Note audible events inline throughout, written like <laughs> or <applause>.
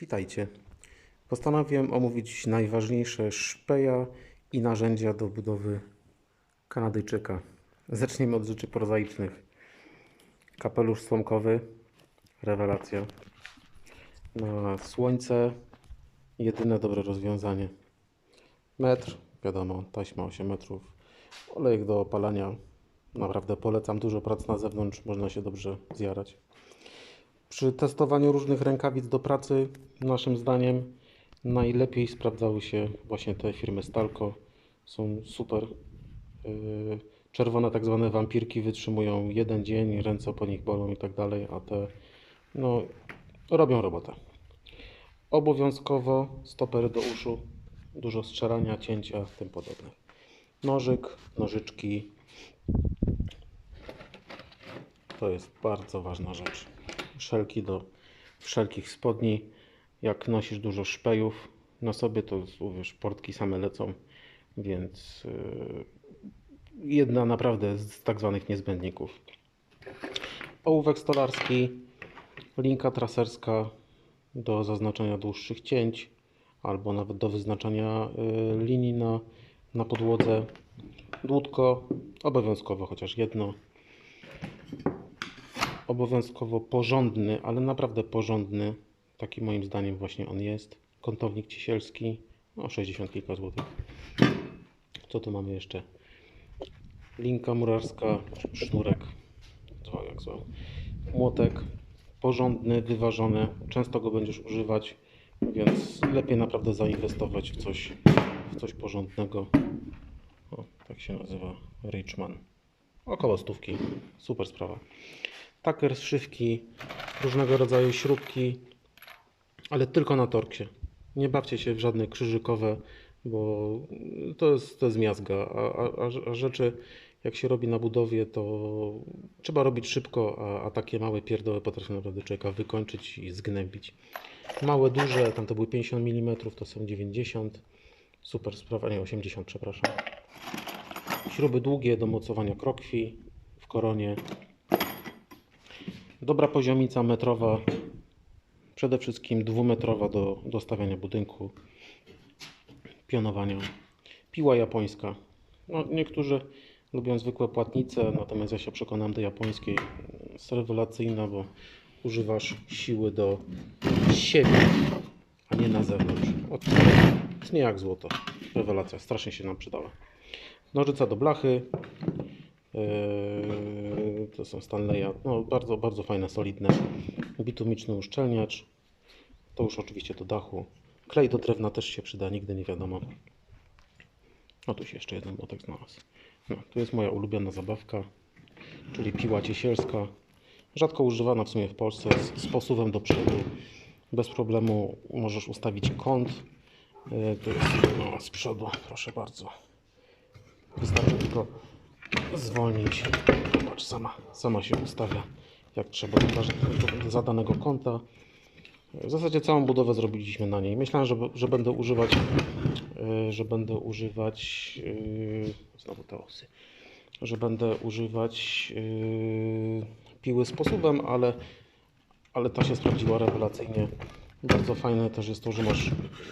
Witajcie. Postanowiłem omówić najważniejsze szpeja i narzędzia do budowy Kanadyjczyka. Zacznijmy od rzeczy prozaicznych. Kapelusz słomkowy, rewelacja. Na słońce jedyne dobre rozwiązanie. Metr, wiadomo, taśma 8 metrów. Olejek do opalania. Naprawdę polecam. Dużo prac na zewnątrz, można się dobrze zjarać. Przy testowaniu różnych rękawic do pracy, naszym zdaniem, najlepiej sprawdzały się właśnie te firmy Stalco. Są super. Yy, Czerwone tak zwane wampirki wytrzymują jeden dzień, ręce po nich bolą i tak dalej, a te no, robią robotę. Obowiązkowo stoper do uszu, dużo strzelania, cięcia, tym podobne. Nożyk, nożyczki. To jest bardzo ważna rzecz. Szelki do wszelkich spodni. Jak nosisz dużo szpejów na sobie, to wiesz, portki same lecą, więc yy, jedna naprawdę z tak zwanych niezbędników. Ołówek stolarski, linka traserska do zaznaczenia dłuższych cięć, albo nawet do wyznaczania y, linii na, na podłodze. Dłutko, obowiązkowo chociaż jedno. Obowiązkowo porządny, ale naprawdę porządny, taki moim zdaniem właśnie on jest. Kątownik cisielski, no 60 kilka złotych. Co tu mamy jeszcze? Linka murarska, sznurek, co jak zwał. Młotek, porządny, wyważony, często go będziesz używać, więc lepiej naprawdę zainwestować w coś, w coś porządnego. O, tak się nazywa Richman. Około stówki, super sprawa. Taker, szywki, różnego rodzaju śrubki, ale tylko na torksie. Nie bawcie się w żadne krzyżykowe, bo to jest, to jest miazga, a, a, a rzeczy jak się robi na budowie, to trzeba robić szybko, a, a takie małe pierdoły potrafią naprawdę człowieka wykończyć i zgnębić. Małe, duże, tam to były 50 mm, to są 90. Super sprawa, nie 80, przepraszam. Śruby długie do mocowania krokwi w koronie. Dobra poziomica metrowa, przede wszystkim dwumetrowa do, do stawiania budynku, pionowania. Piła japońska. No, niektórzy lubią zwykłe płatnice, natomiast ja się przekonam do japońskiej. Jest rewelacyjna, bo używasz siły do siebie, a nie na zewnątrz. Od jest nie jak złoto. Rewelacja, strasznie się nam przydała. Nożyca do blachy. Yy, to są Stanleya. No, bardzo, bardzo fajne, solidne. Bitumiczny uszczelniacz. To już oczywiście do dachu. Klej do drewna też się przyda, nigdy nie wiadomo. O, tu się jeszcze jeden młotek znalazł. No, tu jest moja ulubiona zabawka, czyli piła ciesielska. Rzadko używana w sumie w Polsce, z, z posuwem do przodu. Bez problemu możesz ustawić kąt. Yy, To jest no, z przodu, proszę bardzo. Wystarczy tylko zwolnić. Zobacz, sama, sama się ustawia jak trzeba do, do zadanego kąta. W zasadzie całą budowę zrobiliśmy na niej. Myślałem, że, że będę używać, yy, że będę używać, yy, znowu te osy, że będę używać yy, piły z posubem, ale, ale ta się sprawdziła rewelacyjnie. Bardzo fajne też jest to, że masz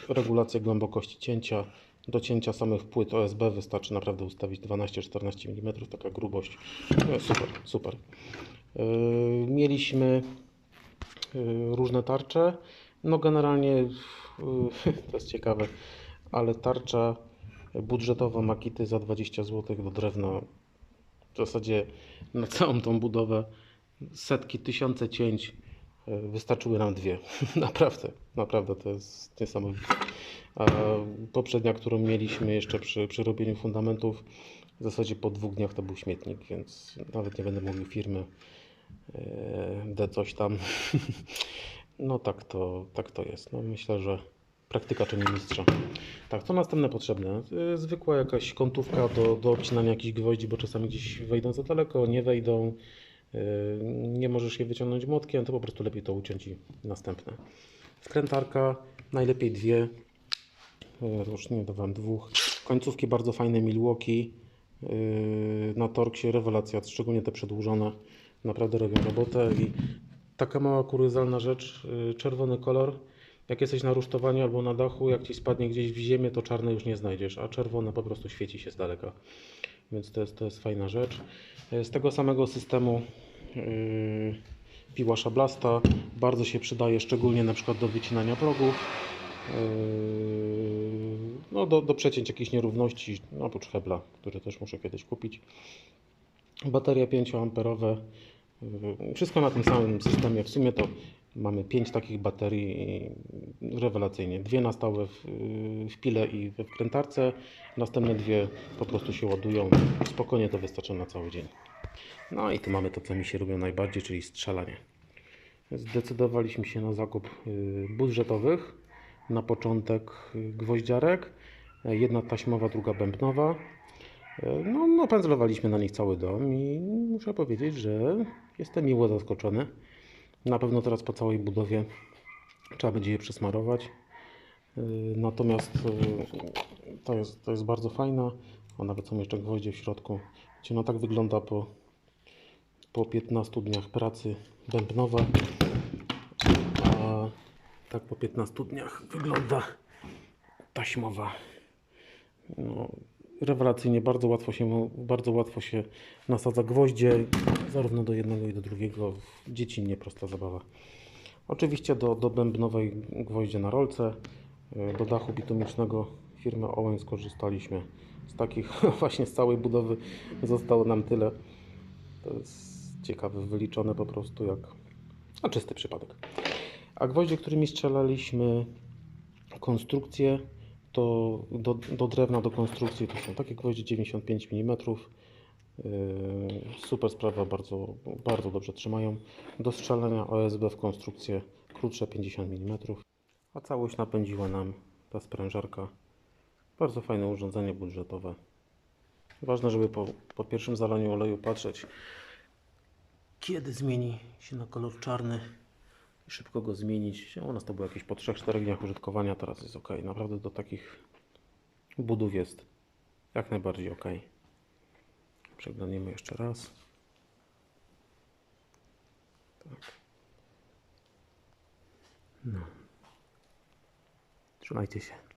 regulację głębokości cięcia. Do cięcia samych płyt OSB wystarczy naprawdę ustawić 12-14 mm, taka grubość. No, super, super. Yy, mieliśmy yy, różne tarcze. No generalnie <laughs> to jest ciekawe, ale tarcza budżetowa Makity za 20 zł do drewna w zasadzie na całą tą budowę setki, tysiące cięć wystarczyły nam dwie. <laughs> naprawdę, naprawdę to jest niesamowite. A poprzednia, którą mieliśmy jeszcze przy, przy robieniu fundamentów, w zasadzie po dwóch dniach to był śmietnik, więc nawet nie będę mówił firmy e, D coś tam. <laughs> No tak to, tak to jest. No, myślę, że praktyka czyni mistrza. Tak, co następne potrzebne? E, Zwykła jakaś kątówka do, do obcinania jakichś gwoździ, bo czasami gdzieś wejdą za daleko, nie wejdą. E, Nie możesz je wyciągnąć młotkiem, to po prostu lepiej to uciąć i następne. Wkrętarka, najlepiej dwie, E, już nie dawałem dwóch. Końcówki bardzo fajne Milwaukee. Yy, Na torksie rewelacja, szczególnie te przedłużone. Naprawdę robią robotę i taka mała kuriozalna rzecz, yy, czerwony kolor. Jak jesteś na rusztowaniu albo na dachu, jak ci spadnie gdzieś w ziemię, to czarne już nie znajdziesz, a czerwone po prostu świeci się z daleka. Więc to jest, to jest fajna rzecz. Z tego samego systemu piła szablasta bardzo się przydaje, szczególnie na przykład do wycinania progów. Yy, No, do, do przecięć jakichś nierówności, no, oprócz hebla, który też muszę kiedyś kupić. Baterie 5-amperowe. Yy, Wszystko na tym samym systemie. W sumie to mamy 5 takich baterii rewelacyjnie. Dwie na stałe w, w pile i we wkrętarce. Następne dwie po prostu się ładują. Spokojnie to wystarczy na cały dzień. No i tu mamy to, co mi się lubią najbardziej, czyli strzelanie. Zdecydowaliśmy się na zakup y, budżetowych. Na początek y, gwoździarek, y, jedna taśmowa, druga bębnowa. No, napędzlowaliśmy na nich cały dom i muszę powiedzieć, że jestem miło zaskoczony. Na pewno teraz po całej budowie trzeba będzie je przesmarować. Natomiast to jest, to jest bardzo fajna. A nawet są jeszcze gwoździe w środku. No tak wygląda po, po 15 dniach pracy bębnowa. A tak po 15 dniach wygląda taśmowa. No, rewelacyjnie, bardzo łatwo się, bardzo łatwo się nasadza gwoździe, zarówno do jednego i do drugiego. Dziecinnie prosta zabawa. Oczywiście do, do bębnowej gwoździe na rolce, y, do dachu bitumicznego firmy Owen skorzystaliśmy z takich <laughs> właśnie z całej budowy zostało nam tyle. Ciekawe, wyliczone po prostu jak a czysty przypadek. A gwoździe, którymi strzelaliśmy konstrukcję, to do, do drewna, do konstrukcji to są takie gwoździe 95 mm. Yy, Super sprawa, bardzo, bardzo dobrze trzymają. Do strzelania OSB w konstrukcję krótsze 50 mm. A całość napędziła nam ta sprężarka. Bardzo fajne urządzenie budżetowe. Ważne, żeby po, po pierwszym zalaniu oleju patrzeć, kiedy zmieni się na kolor czarny i szybko go zmienić. U nas to było jakieś po 3-4 dniach użytkowania, teraz jest ok. Naprawdę do takich budów jest jak najbardziej ok. Przeglądniemy jeszcze raz. Tak. No. Trzymajcie się.